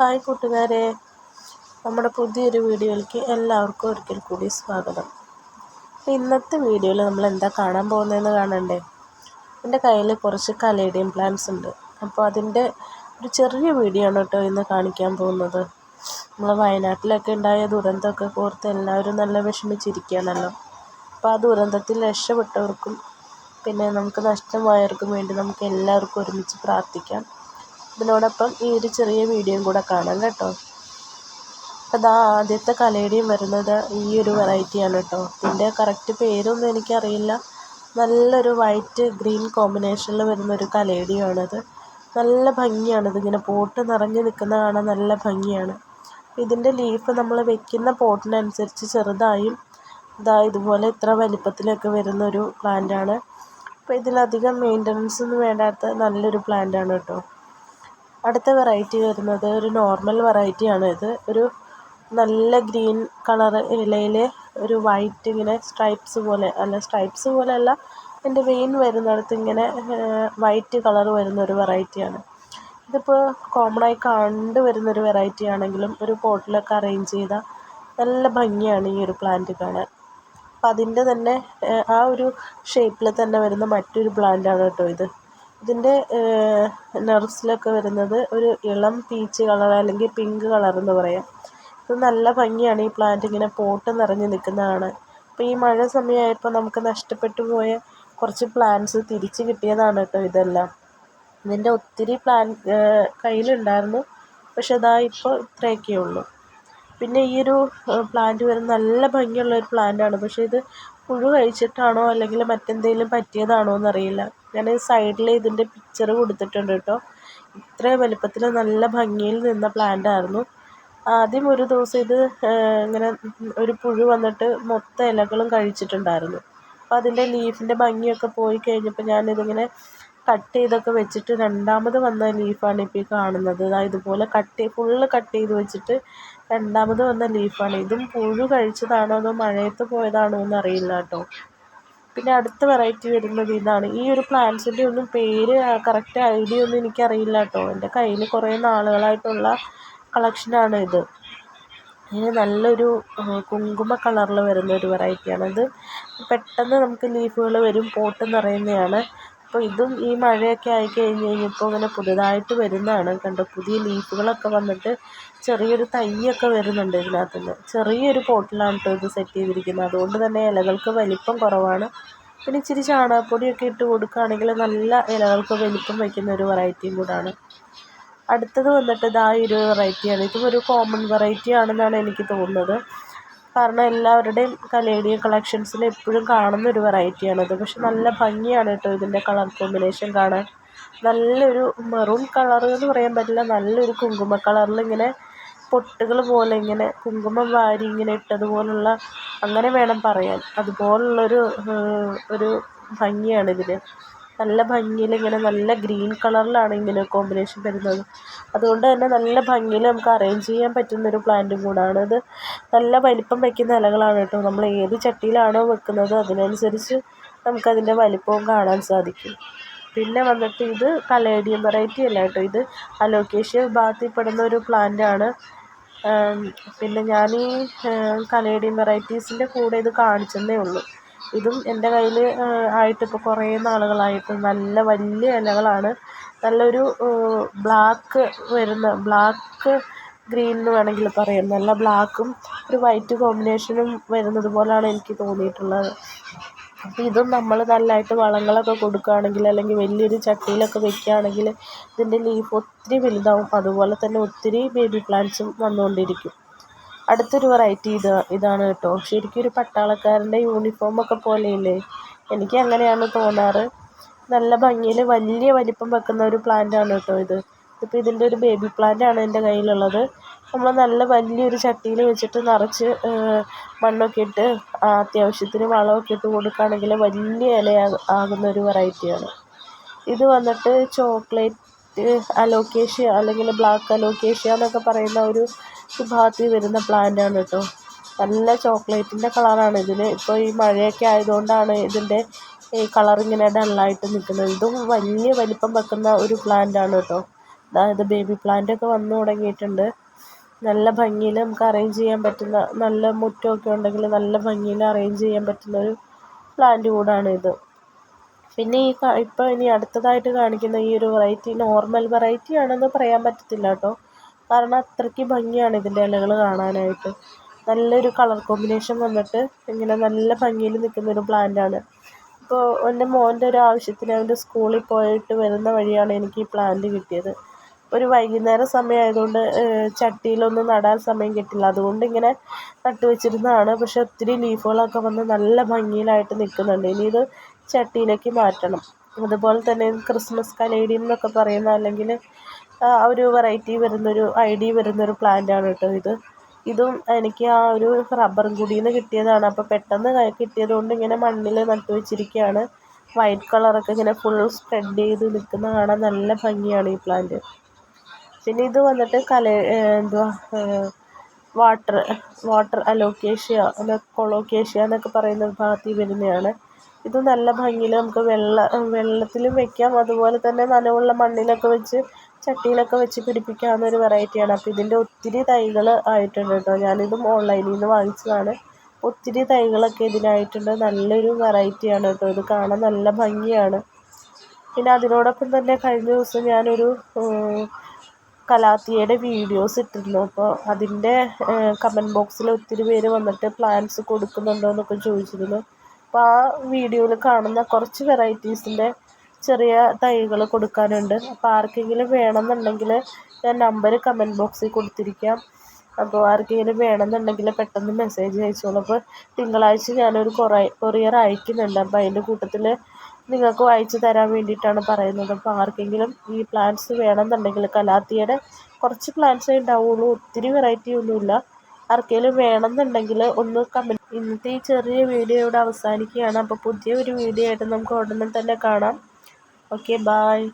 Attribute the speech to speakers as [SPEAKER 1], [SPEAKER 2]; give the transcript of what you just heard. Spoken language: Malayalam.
[SPEAKER 1] ഹായ് കൂട്ടുകാരെ. നമ്മുടെ പുതിയൊരു വീഡിയോയിലേക്ക് എല്ലാവർക്കും ഒരിക്കൽ കൂടി സ്വാഗതം. ഇന്നത്തെ വീഡിയോയിൽ നമ്മൾ എന്താ കാണാൻ പോകുന്നതെന്ന് കാണണ്ടേ? എന്റെ കയ്യിൽ കുറച്ച് കലേഡിയം പ്ലാന്റ്സ് ഉണ്ട്. അപ്പോൾ അതിന്റെ ഒരു ചെറിയ വീഡിയോ ആണ് കേട്ടോ ഇന്ന് കാണിക്കാൻ പോകുന്നത്. നമ്മൾ വയനാട്ടിലൊക്കെ ഉണ്ടായ ദുരന്തമൊക്കെ ഓർത്ത് എല്ലാവരും നല്ല വിഷമിച്ചിരിക്കുകയാണല്ലോ. അപ്പോൾ ആ ദുരന്തത്തിൽ രക്ഷപ്പെട്ടവർക്കും പിന്നെ നമുക്ക് നഷ്ടമായവർക്കും വേണ്ടി നമുക്ക് എല്ലാവർക്കും ഒരുമിച്ച് പ്രാർത്ഥിക്കാം. ഇതിനോടൊപ്പം ഈ ഒരു ചെറിയ വീഡിയോയും കൂടെ കാണാം കേട്ടോ. അപ്പോൾ ഇതാ ആദ്യത്തെ കലയുടെയും വരുന്നത് ഈ ഒരു വെറൈറ്റിയാണ് കേട്ടോ. ഇതിന്റെ കറക്റ്റ് പേരൊന്നും എനിക്കറിയില്ല. നല്ലൊരു വൈറ്റ് ഗ്രീൻ കോമ്പിനേഷനിൽ വരുന്ന ഒരു കലയുടെയാണത് നല്ല ഭംഗിയാണ് ഇതിങ്ങനെ പോട്ട് നിറഞ്ഞു നിൽക്കുന്ന കാണാൻ നല്ല ഭംഗിയാണ്. ഇതിന്റെ ലീഫ് നമ്മൾ വെക്കുന്ന പോട്ടിനനുസരിച്ച് ചെറുതായും ഇതാ ഇതുപോലെ ഇത്ര വലിപ്പത്തിലൊക്കെ വരുന്ന ഒരു പ്ലാന്റാണ് അപ്പോൾ ഇതിലധികം മെയിന്റനൻസ് ഒന്നും വേണ്ടാത്ത നല്ലൊരു പ്ലാന്റാണ് കേട്ടോ. അടുത്ത വെറൈറ്റി വരുന്നത് ഒരു നോർമൽ വെറൈറ്റിയാണ് ഇത് ഒരു നല്ല ഗ്രീൻ കളർ ഇലയിൽ ഒരു വൈറ്റ് ഇങ്ങനെ സ്ട്രൈപ്സ് പോലെ അല്ല സ്ട്രൈപ്സ് പോലെ അല്ല അതിന്റെ വെയിൻ വരുന്നിടത്ത് ഇങ്ങനെ വൈറ്റ് കളർ വരുന്ന ഒരു വെറൈറ്റിയാണ് ഇതിപ്പോൾ കോമണായി ആയി കണ്ടു വരുന്നൊരു വെറൈറ്റി ആണെങ്കിലും ഒരു പോട്ടിലൊക്കെ അറേഞ്ച് ചെയ്താൽ നല്ല ഭംഗിയാണ് ഈ ഒരു പ്ലാന്റ് കാണാൻ. അപ്പം അതിന്റെ തന്നെ ആ ഒരു ഷേപ്പിൽ തന്നെ വരുന്ന മറ്റൊരു പ്ലാന്റാണ് കേട്ടോ ഇത്. ഇതിന്റെ നെർവ്സിലൊക്കെ വരുന്നത് ഒരു ഇളം പീച്ച് കളർ അല്ലെങ്കിൽ പിങ്ക് കളർ എന്ന് പറയാം. ഇത് നല്ല ഭംഗിയാണ് ഈ പ്ലാന്റ് ഇങ്ങനെ പോട്ട് നിറഞ്ഞ് നിൽക്കുന്നത് കാണാൻ അപ്പോൾ ഈ മഴ സമയമായപ്പോൾ നമുക്ക് നഷ്ടപ്പെട്ടു പോയ കുറച്ച് പ്ലാന്റ്സ് തിരിച്ച് കിട്ടിയതാണ് കേട്ടോ ഇതെല്ലാം. ഇതിന്റെ ഒത്തിരി പ്ലാൻ കയ്യിലുണ്ടായിരുന്നു. പക്ഷെ അതാ ഇപ്പോൾ ഇത്രയൊക്കെ ഉള്ളൂ. പിന്നെ ഈ ഒരു പ്ലാന്റ് വരുന്ന നല്ല ഭംഗിയുള്ള ഒരു പ്ലാന്റാണ് പക്ഷേ ഇത് പുഴു കഴിച്ചിട്ടാണോ അല്ലെങ്കിൽ മറ്റെന്തെങ്കിലും പറ്റിയതാണോ എന്നറിയില്ല. ഞാൻ സൈഡിൽ ഇതിന്റെ പിക്ചർ കൊടുത്തിട്ടുണ്ട് കേട്ടോ. ഇത്രയും വലിപ്പത്തിൽ നല്ല ഭംഗിയിൽ നിന്ന പ്ലാന്റ് ആയിരുന്നു. ആദ്യം ഒരു ദിവസം ഇത് ഇങ്ങനെ ഒരു പുഴു വന്നിട്ട് മൊത്തം ഇലകളും കഴിച്ചിട്ടുണ്ടായിരുന്നു. അപ്പോൾ അതിന്റെ ലീഫിന്റെ ഭംഗിയൊക്കെ പോയി കഴിഞ്ഞപ്പോൾ ഞാനിതിങ്ങനെ കട്ട് ചെയ്തൊക്കെ വെച്ചിട്ട് രണ്ടാമത് വന്ന ലീഫാണ് ഇപ്പോൾ ഈ കാണുന്നത് ഇതുപോലെ കട്ട് ഫുള്ള് കട്ട് ചെയ്ത് വെച്ചിട്ട് രണ്ടാമത് വന്ന ലീഫാണ് ഇതും പുഴു കഴിച്ചതാണോ അതോ മഴയത്ത് പോയതാണോ എന്നറിയില്ല കേട്ടോ. പിന്നെ അടുത്ത വെറൈറ്റി വരുന്നത് ഇതാണ്. ഈ ഒരു പ്ലാന്റ്സിന്റെ ഒന്നും പേര് കറക്റ്റ് ഐഡിയ ഒന്നും എനിക്കറിയില്ല കേട്ടോ. എന്റെ കയ്യിൽ കുറേ നാളുകളായിട്ടുള്ള കളക്ഷനാണ് ഇത്. ഇതിന് നല്ലൊരു കുങ്കുമ കളറിൽ വരുന്ന ഒരു വെറൈറ്റിയാണ് ഇത് പെട്ടെന്ന് നമുക്ക് ലീഫുകൾ വരും പോട്ട് നിറയുന്നതാണ് അപ്പോൾ ഇതും ഈ മഴയൊക്കെ ആയി കഴിഞ്ഞ് കഴിഞ്ഞപ്പോൾ ഇങ്ങനെ പുതുതായിട്ട് വരുന്നതാണ്. കണ്ടോ പുതിയ ലീഫുകളൊക്കെ വന്നിട്ട് ചെറിയൊരു തൈയൊക്കെ വരുന്നുണ്ട് ഇതിനകത്ത് നിന്ന് ചെറിയൊരു പോട്ടിലാണ് കേട്ടോ ഇത് സെറ്റ് ചെയ്തിരിക്കുന്നത്. അതുകൊണ്ട് തന്നെ ഇലകൾക്ക് വലിപ്പം കുറവാണ്. പിന്നെ ഇച്ചിരി ചാണകപ്പൊടിയൊക്കെ ഇട്ട് കൊടുക്കുകയാണെങ്കിൽ നല്ല ഇലകൾക്ക് വലിപ്പം വയ്ക്കുന്ന ഒരു വെറൈറ്റിയും കൂടാണ്. അടുത്തത് വന്നിട്ട് ഇതാ ഒരു വെറൈറ്റിയാണ്. ഇതും ഒരു കോമൺ വെറൈറ്റി ആണെന്നാണ് എനിക്ക് തോന്നുന്നത്. കാരണം എല്ലാവരുടെയും കലേഡിയം കളക്ഷൻസിൽ എപ്പോഴും കാണുന്ന ഒരു വെറൈറ്റിയാണത് പക്ഷെ നല്ല ഭംഗിയാണ് കേട്ടോ ഇതിന്റെ കളർ കോമ്പിനേഷൻ കാണാൻ. നല്ലൊരു മെറൂൺ കളർ എന്ന് പറയാൻ പറ്റില്ല. നല്ലൊരു കുങ്കുമ കളറിൽ ഇങ്ങനെ പൊട്ടുകൾ പോലെ ഇങ്ങനെ കുങ്കുമം വാരി ഇങ്ങനെ ഇട്ടതുപോലുള്ള അങ്ങനെ വേണം പറയാൻ. അതുപോലുള്ളൊരു ഒരു ഭംഗിയാണ് ഇതിന് നല്ല ഭംഗിയിൽ ഇങ്ങനെ നല്ല ഗ്രീൻ കളറിലാണ് ഇങ്ങനെ കോമ്പിനേഷൻ വരുന്നത്. അതുകൊണ്ട് തന്നെ നല്ല ഭംഗിയിൽ നമുക്ക് അറേഞ്ച് ചെയ്യാൻ പറ്റുന്നൊരു പ്ലാന്റും കൂടാണ്. ഇത് നല്ല വലിപ്പം വയ്ക്കുന്ന ഇലകളാണ് കേട്ടോ. നമ്മൾ ഏത് ചട്ടിയിലാണോ വെക്കുന്നത് അതിനനുസരിച്ച് നമുക്കതിന്റെ വലിപ്പവും കാണാൻ സാധിക്കും. പിന്നെ വന്നിട്ട് ഇത് കലേഡിയം വെറൈറ്റി അല്ല കേട്ടോ. ഇത് അലോക്കേഷ്യ വിഭാഗത്തിൽ പെടുന്ന ഒരു ആണ്. പിന്നെ ഞാൻ ഈ കലേഡിയം വെറൈറ്റീസിന്റെ കൂടെ ഇത് കാണിച്ചെന്നേ ഉള്ളൂ. ഇതും എന്റെ കയ്യിൽ ആയിട്ട് ഇപ്പോൾ കുറേ നാളുകളായിട്ട് നല്ല വലിയ ഇലകളാണ്. നല്ലൊരു ബ്ലാക്ക് വരുന്ന ബ്ലാക്ക് ഗ്രീൻ എന്ന് വേണമെങ്കിൽ പറയാം. നല്ല ബ്ലാക്കും ഒരു വൈറ്റ് കോമ്പിനേഷനും വരുന്നത് പോലെയാണ് എനിക്ക് തോന്നിയിട്ടുള്ളത്. അപ്പോൾ ഇതും നമ്മൾ നല്ലതായിട്ട് വളങ്ങളൊക്കെ കൊടുക്കുകയാണെങ്കിൽ അല്ലെങ്കിൽ വലിയൊരു ചട്ടിയിലൊക്കെ വെക്കുകയാണെങ്കിൽ ഇതിന്റെ ലീഫ് ഒത്തിരി വലുതാവും. അതുപോലെ തന്നെ ഒത്തിരി ബേബി പ്ലാന്റ്സും വന്നുകൊണ്ടിരിക്കും. അടുത്തൊരു വെറൈറ്റി ഇത് ഇതാണ് കേട്ടോ. ശരിക്കും ഒരു പട്ടാളക്കാരന്റെ യൂണിഫോമൊക്കെ പോലെയില്ലേ? എനിക്ക് അങ്ങനെയാണ് തോന്നാറ്. നല്ല ഭംഗിയിൽ വലിയ വലിപ്പം വെക്കുന്ന ഒരു പ്ലാന്റ് ആണ് കേട്ടോ ഇത്. ഇതിപ്പോൾ ഇതിന്റെ ഒരു ബേബി പ്ലാന്റ് ആണ് എന്റെ കയ്യിലുള്ളത്. നമ്മൾ നല്ല വലിയൊരു ചട്ടിയിൽ വെച്ചിട്ട് നിറച്ച് മണ്ണൊക്കെ ഇട്ട് അത്യാവശ്യത്തിന് വളമൊക്കെ ഇട്ട് കൊടുക്കുകയാണെങ്കിൽ വലിയ ഇല ആകുന്ന ഒരു വെറൈറ്റിയാണ് ഇത് വന്നിട്ട് ചോക്ലേറ്റ് അലോക്കേഷ്യ അല്ലെങ്കിൽ ബ്ലാക്ക് അലോക്കേഷ്യ എന്നൊക്കെ പറയുന്ന ഒരു വിഭാഗത്തിൽ വരുന്ന പ്ലാന്റ് ആണ് കേട്ടോ നല്ല ചോക്ലേറ്റിന്റെ കളറാണ് ഇതിന് ഇപ്പോൾ ഈ മഴയൊക്കെ ആയതുകൊണ്ടാണ് ഇതിന്റെ ഈ കളർ ഇങ്ങനെ ഡള്ളായിട്ട് നിൽക്കുന്നത്. ഇതും വലിയ വലിപ്പം വെക്കുന്ന ഒരു പ്ലാന്റ് ആണ് കേട്ടോ അതായത് ബേബി പ്ലാന്റ് ഒക്കെ വന്നു തുടങ്ങിയിട്ടുണ്ട്. നല്ല ഭംഗിയിൽ നമുക്ക് അറേഞ്ച് ചെയ്യാൻ പറ്റുന്ന നല്ല മുറ്റമൊക്കെ ഉണ്ടെങ്കിൽ നല്ല ഭംഗിയിൽ അറേഞ്ച് ചെയ്യാൻ പറ്റുന്ന ഒരു പ്ലാന്റ് കൂടാണ് ഇത്. പിന്നെ ഈ ഇപ്പോൾ ഇനി അടുത്തതായിട്ട് കാണിക്കുന്ന ഈ ഒരു വെറൈറ്റി നോർമൽ വെറൈറ്റി ആണെന്ന് പറയാൻ പറ്റത്തില്ല കേട്ടോ. കാരണം അത്രയ്ക്ക് ഭംഗിയാണ് ഇതിന്റെ ഇലകൾ കാണാനായിട്ട്. നല്ലൊരു കളർ കോമ്പിനേഷൻ വന്നിട്ട് ഇങ്ങനെ നല്ല ഭംഗിയിൽ നിൽക്കുന്ന ഒരു പ്ലാന്റ് ആണ്. ഇപ്പോൾ എന്റെ മോന്റെ ഒരു ആവശ്യത്തിന് അവന്റെ സ്കൂളിൽ പോയിട്ട് വരുന്ന വഴിയാണ് എനിക്ക് ഈ പ്ലാന്റ് കിട്ടിയത്. ഒരു വൈകുന്നേരം സമയമായതുകൊണ്ട് ചട്ടിയിലൊന്നും നടാൻ സമയം കിട്ടില്ല. അതുകൊണ്ട് ഇങ്ങനെ നട്ടു വെച്ചിരുന്നതാണ്. പക്ഷെ ഒത്തിരി ലീഫുകളൊക്കെ വന്ന് നല്ല ഭംഗിയിലായിട്ട് നിൽക്കുന്നുണ്ട്. ഇനി ഇത് ചട്ടിയിലേക്ക് മാറ്റണം. അതുപോലെ തന്നെ ക്രിസ്മസ് കലേഡിയം എന്നൊക്കെ പറയുന്ന അല്ലെങ്കിൽ ഒരു വെറൈറ്റി വരുന്നൊരു ഐഡി വരുന്നൊരു പ്ലാന്റ് ആണ് കേട്ടോ ഇത്. ഇതും എനിക്ക് ആ ഒരു റബ്ബറും കുടിയിൽ നിന്ന് കിട്ടിയതാണ്. അപ്പോൾ പെട്ടെന്ന് കിട്ടിയത് കൊണ്ട് ഇങ്ങനെ മണ്ണിൽ നട്ടു വെച്ചിരിക്കുകയാണ്. വൈറ്റ് കളറൊക്കെ ഇങ്ങനെ ഫുൾ സ്പ്രെഡ് ചെയ്ത് നിൽക്കുന്ന കാണാൻ നല്ല ഭംഗിയാണ് ഈ പ്ലാന്റ് പിന്നെ ഇത് വന്നിട്ട് കല എന്തുവാ വാട്ടർ വാട്ടർ അലോക്കേഷ്യ അല്ല കൊളോക്കേഷ്യ എന്നൊക്കെ പറയുന്ന വിഭാഗത്തിൽ വരുന്നതാണ്. ഇത് നല്ല ഭംഗിയിൽ നമുക്ക് വെള്ള വെള്ളത്തിലും വെക്കാം. അതുപോലെ തന്നെ നനവുള്ള മണ്ണിലൊക്കെ വെച്ച് ചട്ടിയിലൊക്കെ വെച്ച് പിടിപ്പിക്കാവുന്ന ഒരു വെറൈറ്റിയാണ്. അപ്പോൾ ഇതിന്റെ ഒത്തിരി തൈകൾ ആയിട്ടുണ്ട് കേട്ടോ. ഞാനിതും ഓൺലൈനിൽ നിന്ന് വാങ്ങിച്ചതാണ്. ഒത്തിരി തൈകളൊക്കെ ഇതിനായിട്ടുണ്ട്. നല്ലൊരു വെറൈറ്റിയാണ് കേട്ടോ. ഇത് കാണാൻ നല്ല ഭംഗിയാണ്. പിന്നെ അതിനോടൊപ്പം തന്നെ കഴിഞ്ഞ ദിവസം ഞാനൊരു കലാത്തിയയുടെ വീഡിയോസ് ഇട്ടിരുന്നു. അപ്പോൾ അതിന്റെ കമന്റ് ബോക്സിൽ ഒത്തിരി പേര് വന്നിട്ട് പ്ലാൻസ് കൊടുക്കുന്നുണ്ടോ എന്നൊക്കെ ചോദിച്ചിരുന്നു. അപ്പോൾ ആ വീഡിയോയിൽ കാണുന്ന കുറച്ച് വെറൈറ്റീസിന്റെ ചെറിയ തൈകൾ കൊടുക്കാനുണ്ട്. അപ്പോൾ ആർക്കെങ്കിലും വേണമെന്നുണ്ടെങ്കിൽ ഞാൻ നമ്പർ കമന്റ് ബോക്സിൽ കൊടുത്തിരിക്കാം. അപ്പോൾ ആർക്കെങ്കിലും വേണമെന്നുണ്ടെങ്കിൽ പെട്ടെന്ന് മെസ്സേജ് അയച്ചോളൂ. അപ്പോൾ തിങ്കളാഴ്ച ഞാനൊരു കുറേ കൊറിയർ അയക്കുന്നുണ്ട്. അപ്പോൾ അതിന്റെ കൂട്ടത്തിൽ നിങ്ങൾക്ക് വായിച്ചു തരാൻ വേണ്ടിയിട്ടാണ് പറയുന്നത്. അപ്പോൾ ആർക്കെങ്കിലും ഈ പ്ലാന്റ്സ് വേണമെന്നുണ്ടെങ്കിൽ കലാത്തിയുടെ കുറച്ച് പ്ലാന്റ്സേ ഉണ്ടാവുള്ളൂ. ഒത്തിരി വെറൈറ്റി ഒന്നുമില്ല. ആർക്കെങ്കിലും വേണമെന്നുണ്ടെങ്കിൽ ഒന്ന് കമന്റ് ഇന്നത്തെ ഈ ചെറിയ വീഡിയോ ഇവിടെ അവസാനിക്കുകയാണ്. അപ്പോൾ പുതിയ ഒരു വീഡിയോ ആയിട്ട് നമുക്ക് ഉടനെ തന്നെ കാണാം. Okay bye